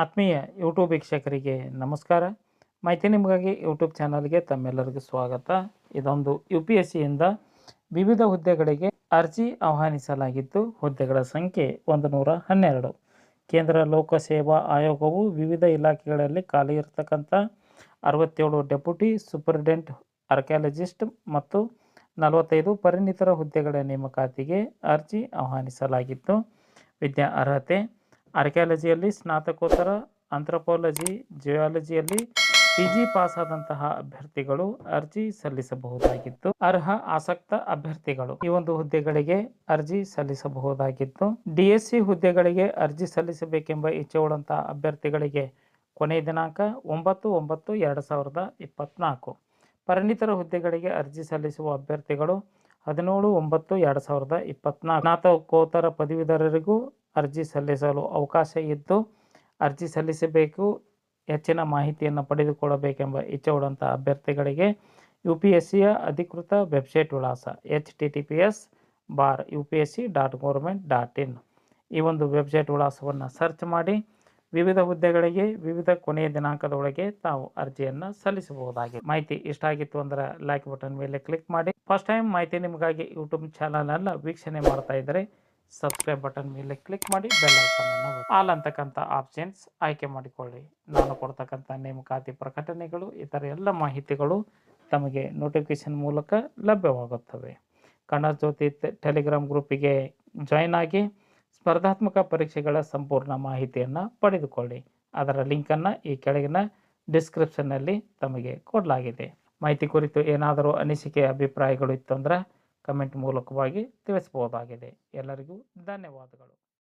ಆತ್ಮೀಯ ಯೂಟ್ಯೂಬ್ ವೀಕ್ಷಕರಿಗೆ ನಮಸ್ಕಾರ. ಮಾಹಿತಿ ನಿಮಗಾಗಿ ಯೂಟ್ಯೂಬ್ ಚಾನಲ್ಗೆ ತಮ್ಮೆಲ್ಲರಿಗೂ ಸ್ವಾಗತ. ಇದೊಂದು ಯು ಪಿ ಎಸ್ ಸಿಯಿಂದ ವಿವಿಧ ಹುದ್ದೆಗಳಿಗೆ ಅರ್ಜಿ ಆಹ್ವಾನಿಸಲಾಗಿದ್ದು, ಹುದ್ದೆಗಳ ಸಂಖ್ಯೆ ಒಂದು ನೂರ ಹನ್ನೆರಡು. ಕೇಂದ್ರ ಲೋಕಸೇವಾ ಆಯೋಗವು ವಿವಿಧ ಇಲಾಖೆಗಳಲ್ಲಿ ಖಾಲಿ ಇರತಕ್ಕಂಥ ಅರವತ್ತೇಳು ಡೆಪ್ಯೂಟಿ ಸೂಪರಿಂಟೆಂಡೆಂಟ್, ಆರ್ಕಿಯಾಲಜಿಸ್ಟ್ ಮತ್ತು ನಲವತ್ತೈದು ಪರಿಣಿತರ ಹುದ್ದೆಗಳ ನೇಮಕಾತಿಗೆ ಅರ್ಜಿ ಆಹ್ವಾನಿಸಲಾಗಿತ್ತು. ವಿದ್ಯಾ ಅರ್ಹತೆ ಆರ್ಕಿಯಾಲಜಿಯಲ್ಲಿ ಸ್ನಾತಕೋತ್ತರ, ಆಂಥ್ರಪಾಲಜಿ, ಜಿಯಾಲಜಿಯಲ್ಲಿ ಪಿ ಜಿ ಪಾಸಾದಂತಹ ಅಭ್ಯರ್ಥಿಗಳು ಅರ್ಜಿ ಸಲ್ಲಿಸಬಹುದಾಗಿತ್ತು. ಅರ್ಹ, ಆಸಕ್ತ ಅಭ್ಯರ್ಥಿಗಳು. ಈ ಒಂದು ಹುದ್ದೆಗಳಿಗೆ ಅರ್ಜಿ ಸಲ್ಲಿಸಬಹುದಾಗಿತ್ತು. ಡಿ ಎಸ್ ಸಿ ಹುದ್ದೆಗಳಿಗೆ ಅರ್ಜಿ ಸಲ್ಲಿಸಬೇಕೆಂಬ ಇಚ್ಛೆ ಉಳ್ಳಂತಹ ಅಭ್ಯರ್ಥಿಗಳಿಗೆ ಕೊನೆಯ ದಿನಾಂಕ ಒಂಬತ್ತು ಒಂಬತ್ತು, ಎರಡು ಸಾವಿರದ ಇಪ್ಪತ್ತ್ನಾಲ್ಕು ಪರಿಣಿತರ ಹುದ್ದೆಗಳಿಗೆ ಅರ್ಜಿ ಸಲ್ಲಿಸುವ ಅಭ್ಯರ್ಥಿಗಳು ಹದಿನೇಳು ಒಂಬತ್ತು, ಎರಡು ಸಾವಿರದ ಇಪ್ಪತ್ತ್ನಾಲ್ಕು ಸ್ನಾತಕೋತ್ತರ ಪದವೀಧರರಿಗೂ ಅರ್ಜಿ ಸಲ್ಲಿಸಲು ಅವಕಾಶ ಇದ್ದು ಅರ್ಜಿ ಸಲ್ಲಿಸಬೇಕು, ಹೆಚ್ಚಿನ ಮಾಹಿತಿಯನ್ನು ಪಡೆದುಕೊಳ್ಳಬೇಕೆಂಬ ಇಚ್ಛೆ ಉಳ್ಳಂಥ ಅಭ್ಯರ್ಥಿಗಳಿಗೆ ಯು ಪಿ ಎಸ್ ಸಿಯ ಅಧಿಕೃತ ವೆಬ್ಸೈಟ್ ವಿಳಾಸ H T T P S bar U P S C dot government dot in. ಈ ಒಂದು ವೆಬ್ಸೈಟ್ ವಿಳಾಸವನ್ನು ಸರ್ಚ್ ಮಾಡಿ ವಿವಿಧ ಹುದ್ದೆಗಳಿಗೆ ವಿವಿಧ ಕೊನೆಯ ದಿನಾಂಕದೊಳಗೆ ತಾವು ಅರ್ಜಿಯನ್ನು ಸಲ್ಲಿಸಬಹುದಾಗಿದೆ. ಮಾಹಿತಿ ಇಷ್ಟ ಆಗಿತ್ತು ಅಂದರೆ ಲೈಕ್ ಬಟನ್ ಮೇಲೆ ಕ್ಲಿಕ್ ಮಾಡಿ. ಫಸ್ಟ್ ಟೈಮ್ ಮಾಹಿತಿ ನಿಮಗಾಗಿ ಯೂಟ್ಯೂಬ್ ಚಾನಲ್ನೆಲ್ಲ ವೀಕ್ಷಣೆ ಮಾಡ್ತಾ ಇದ್ದರೆ ಸಬ್ಸ್ಕ್ರೈಬ್ ಬಟನ್ ಮೇಲೆ ಕ್ಲಿಕ್ ಮಾಡಿ ಬೆಲ್ ಐಕನನ್ನು ಆಲ್ ಅಂತಕ್ಕಂಥ ಆಪ್ಷನ್ಸ್ ಆಯ್ಕೆ ಮಾಡಿಕೊಳ್ಳಿ. ನಾನು ಕೊಡ್ತಕ್ಕಂಥ ನೇಮಕಾತಿ ಪ್ರಕಟಣೆಗಳು, ಇತರ ಎಲ್ಲ ಮಾಹಿತಿಗಳು ತಮಗೆ ನೋಟಿಫಿಕೇಶನ್ ಮೂಲಕ ಲಭ್ಯವಾಗುತ್ತವೆ. ಕನ್ನಡ ಜ್ಯೋತಿ ಟೆಲಿಗ್ರಾಮ್ ಗ್ರೂಪಿಗೆ ಜಾಯ್ನ್ ಆಗಿ ಸ್ಪರ್ಧಾತ್ಮಕ ಪರೀಕ್ಷೆಗಳ ಸಂಪೂರ್ಣ ಮಾಹಿತಿಯನ್ನು ಪಡೆದುಕೊಳ್ಳಿ. ಅದರ ಲಿಂಕನ್ನು ಈ ಕೆಳಗಿನ ಡಿಸ್ಕ್ರಿಪ್ಷನ್ನಲ್ಲಿ ತಮಗೆ ಕೊಡಲಾಗಿದೆ. ಮಾಹಿತಿ ಕುರಿತು ಏನಾದರೂ ಅನಿಸಿಕೆ, ಅಭಿಪ್ರಾಯಗಳು ಇತ್ತು ಅಂದರೆ ಕಮೆಂಟ್ ಮೂಲಕವಾಗಿ ತಿಳಿಸ್ಬೋದಾಗಿದೆ ಎಲ್ಲರಿಗೂ ಧನ್ಯವಾದಗಳು.